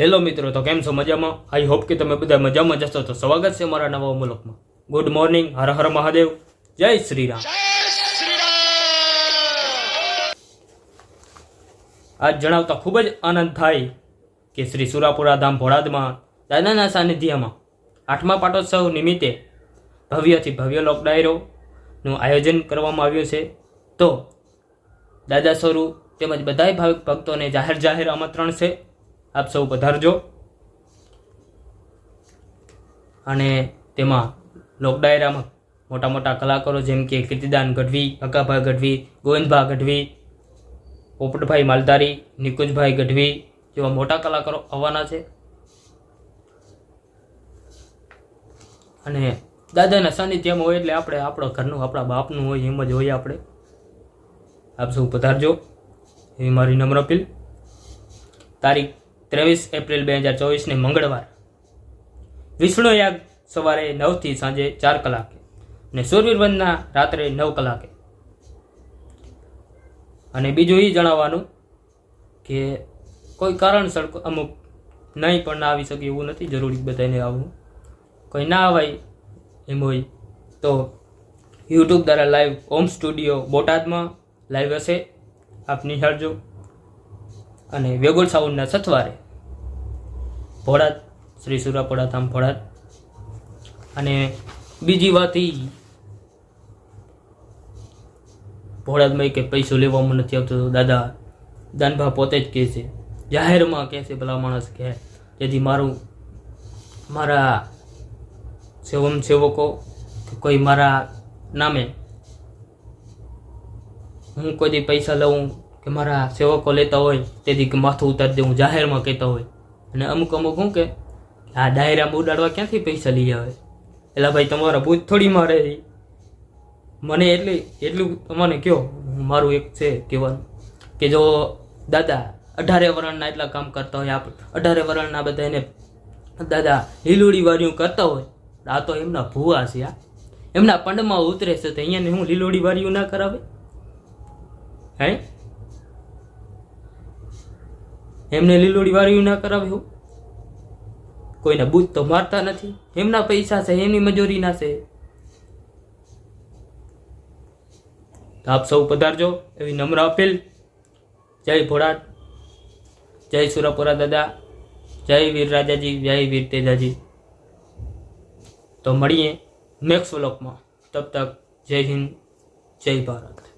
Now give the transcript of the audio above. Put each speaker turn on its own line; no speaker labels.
Hello મિત્રો તો કેમ છો મજામાં? આઈ હોપ કે તમે બધા મજામાં જશો તો સ્વાગત છે મારા નવા મુલકમાં. Good morning Har Har Mahadev. જય શ્રી રામ આજ જણાવતા ખૂબ જ આનંદ થાય કે શ્રી સુરાપુરા ધામ ભોળાદમાં દાદાના સાનિધ્યમાં આઠમા પાટોત્સવ નિમિત્તે ભવ્યથી ભવ્ય લોક ડાયરોનું આયોજન કરવામાં આવ્યું છે. તો દાદા સ્વરૂપ તેમજ બધાય ભાવિક ભક્તોને જાહેર જાહેર આમંત્રણ છે. આપ સૌ પધારજો. અને તેમાં લોક ડાયરામાં મોટા મોટા કલાકારો જેમ કે કીર્તિદાન ગઢવી, અકાભાઈ ગઢવી, ગોવિંદભા ગઢવી, પોપટભાઈ માલધારી, નિકુંજભાઈ ગઢવી જેવા મોટા કલાકારો આવવાના છે. અને દાદાના સાનિધ્યમાં હોય એટલે આપણે આપણો ઘરનું, આપણા બાપનું હોય એમ જ હોય આપણે. આપ સૌ પધારજો. એવી મારી નમ્ર અપીલ. તારીખ ત્રેવીસ એપ્રિલ બે હજાર ચોવીસને મંગળવાર. વિષ્ણુ યાગ સવારે નવથી સાંજે ચાર કલાકે અને સૂર્યવંદના રાત્રે નવ કલાકે. અને બીજું એ જણાવવાનું કે કોઈ કારણસર અમુક નહીં પણ ના આવી શકે એવું નથી જરૂરી બધાને આવવું. કોઈ ના આવાય એમ હોય તો યુટ્યુબ દ્વારા લાઈવ હોમ સ્ટુડિયો બોટાદમાં લાઈવ હશે. આપ નિહાળજો. અને વેગોલ સાઉન્ડના સથવારે ભોળાદ શ્રી સુરાપોડા ધામ ભોળાદ અને બીજી વાત એ ભોળાદમાં કે પૈસો લેવામાં નથી આવતો દાદા દાનભા પોતે જ કહે છે, જાહેરમાં કહે છે ભલા માણસ કહે જેથી મારું, મારા સેવમ સેવકો કોઈ મારા નામે હું કોઈ પૈસા લઉં કે મારા સેવકો લેતા હોય તેથી માથું ઉતારી દે, હું જાહેરમાં કહેતા હોય. અને અમુક અમુક શું કે, આ ડાયરામાં ઉડાડવા ક્યાંથી પૈસા લઈ આવે? એટલે ભાઈ, તમારા ભૂત થોડી મારે મને એટલી, એટલું તમને કહો મારું એક છે કહેવાનું. કે જો દાદા, અઢારે વરણના એટલા કામ કરતા હોય આપણે અઢારે વરણના બધા એને દાદા લીલોડી વાર્યું કરતા હોય, આ તો એમના ભૂવા છે, આ. એમના પંડમાં ઉતરે છે, તો અહીંયાને હું લીલોડી વાર્યું ના કરાવે? હે? એમને લીલોડી વાર્યું ના કરાવે હું? કોઈને બૂથ તો મારતા નથી. એમના પૈસા છે એમની મજૂરીના છે. આપ સૌ પધારજો એવી નમ્ર અપીલ. જય ભોળાટ જય સુરાપુરા દાદા. જય વીર રાજાજી, જય વીર તેજાજી. તો મળીએ નેક્સ્ટ વ્લોગમાં તબ તક જય હિન્દ, જય ભારત.